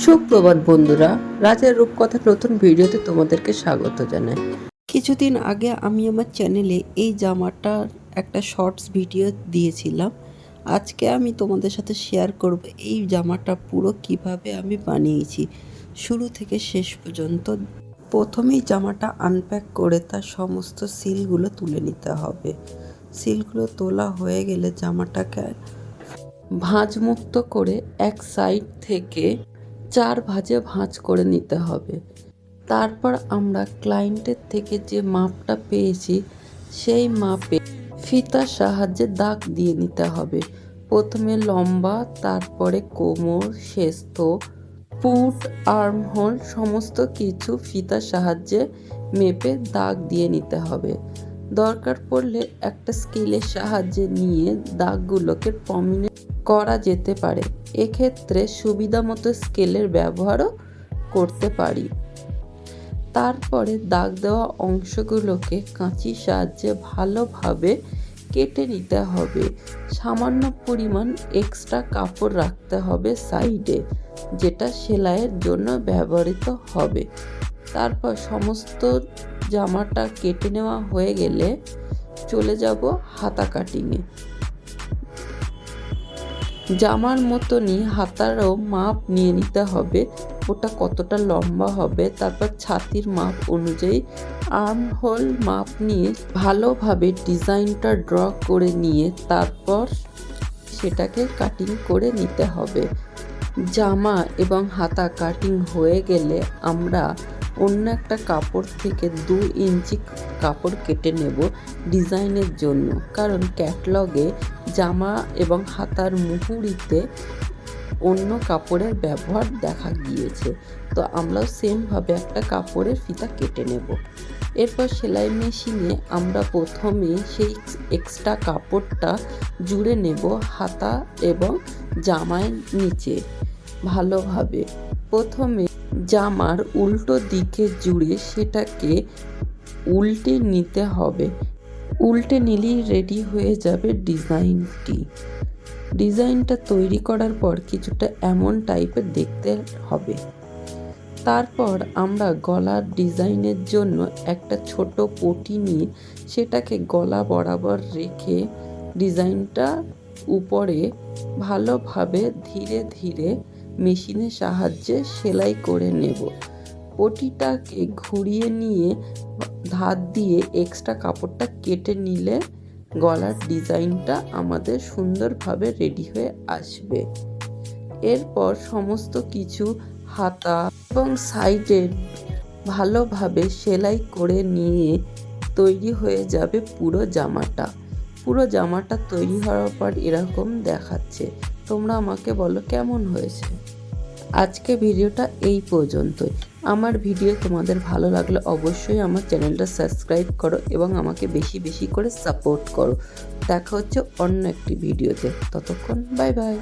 সুপ্রভাত বন্ধুরা, রাজার রূপকথার নতুন ভিডিওতে তোমাদেরকে স্বাগত জানাই। কিছুদিন আগে আমি আমার চ্যানেলে এই জামাটার একটা শর্টস ভিডিও দিয়েছিলাম। আজকে আমি তোমাদের সাথে শেয়ার করব এই জামাটা পুরো কীভাবে আমি বানিয়েছি। শুরু থেকে শেষ পর্যন্ত প্রথমেই জামাটা আনপ্যাক করে তার সমস্ত সিলগুলো তুলে নিতে হবে। সিলগুলো তোলা হয়ে গেলে জামাটাকে ভাঁজমুক্ত করে এক সাইড থেকে চার ভাজে ভাঁজ করে নিতে হবে। তারপর আমরা ক্লায়েন্টের থেকে যে মাপটা পেয়েছি, সেই মাপে ফিতার সাহায্যে দাগ দিয়ে নিতে হবে। প্রথমে লম্বা, তারপরে কোমর শেস্ত পুট, আর্মহোল, সমস্ত কিছু ফিতার সাহায্যে মেপে দাগ দিয়ে নিতে হবে। দরকার পড়লে একটা স্কেলের সাহায্যে নিয়ে দাগগুলোকে প্রমিনেন্ট করা যেতে পারে। এক্ষেত্রে সুবিধা মতো স্কেলের ব্যবহারও করতে পারি। তারপরে দাগ দেওয়া অংশগুলোকে কাঁচির সাহায্যে ভালোভাবে কেটে নিতে হবে। সামান্য পরিমাণ এক্সট্রা কাপড় রাখতে হবে সাইডে, যেটা সেলাইয়ের জন্য ব্যবহৃত হবে। তারপর সমস্ত জামাটা কেটে নেওয়া হয়ে গেলে চলে যাব হাতা কাটিংয়ে জামার মতনই হাতারও মাপ নিয়ে নিতে হবে। ওটা কতটা লম্বা হবে, তারপর ছাতির মাপ অনুযায়ী আর্ম হোল মাপ নিয়ে ভালোভাবে ডিজাইনটা ড্র করে নিয়ে তারপর সেটাকে কাটিং করে নিতে হবে। জামা এবং হাতা কাটিং হয়ে গেলে আমরা অন্য একটা কাপড় থেকে দু ইঞ্চি কাপড় কেটে নেব ডিজাইনের জন্য। কারণ ক্যাটলগে জামা এবং হাতার মুহুরিতে অন্য কাপড়ের ব্যবহার দেখা গিয়েছে। তো আমরাও সেমভাবে একটা কাপড়ের ফিতা কেটে নেব। এরপর সেলাই মেশিনে আমরা প্রথমে সেই এক্সট্রা কাপড়টা জুড়ে নেব হাতা এবং জামায় নিচে ভালোভাবে। প্রথমে জামার উল্টো দিকে জুড়ে সেটাকে উল্টে নিতে হবে। উল্টে নিলেই রেডি হয়ে যাবে ডিজাইনটি। ডিজাইনটা তৈরি করার পর কিছুটা এমন টাইপের দেখতে হবে। তারপর আমরা গলার ডিজাইনের জন্য একটা ছোট পটি নিয়ে সেটাকে গলা বরাবর রেখে ডিজাইনটা উপরে ভালোভাবে ধীরে ধীরে মেশিনের সাহায্যে সেলাই করে নেব। পটিটাকে ঘুরিয়ে নিয়ে ধার দিয়ে এক্সট্রা কাপড়টা কেটে নিলে গলার ডিজাইনটা আমাদের সুন্দরভাবে রেডি হয়ে আসবে। এরপর সমস্ত কিছু হাতা এবং সাইডে ভালোভাবে সেলাই করে নিয়ে তৈরি হয়ে যাবে পুরো জামাটা। পুরো জামাটা তৈরি হওয়ার পর এরকম দেখাচ্ছে। তোমরা আমাকে বলো কেমন হয়েছে। আজকে ভিডিওটা এই পর্যন্তই। আমার ভিডিও তোমাদের ভালো লাগলে অবশ্যই আমার চ্যানেলটা সাবস্ক্রাইব করো এবং আমাকে বেশি বেশি করে সাপোর্ট করো। দেখা হচ্ছে অন্য একটি ভিডিওতে। ততক্ষণ বাই বাই।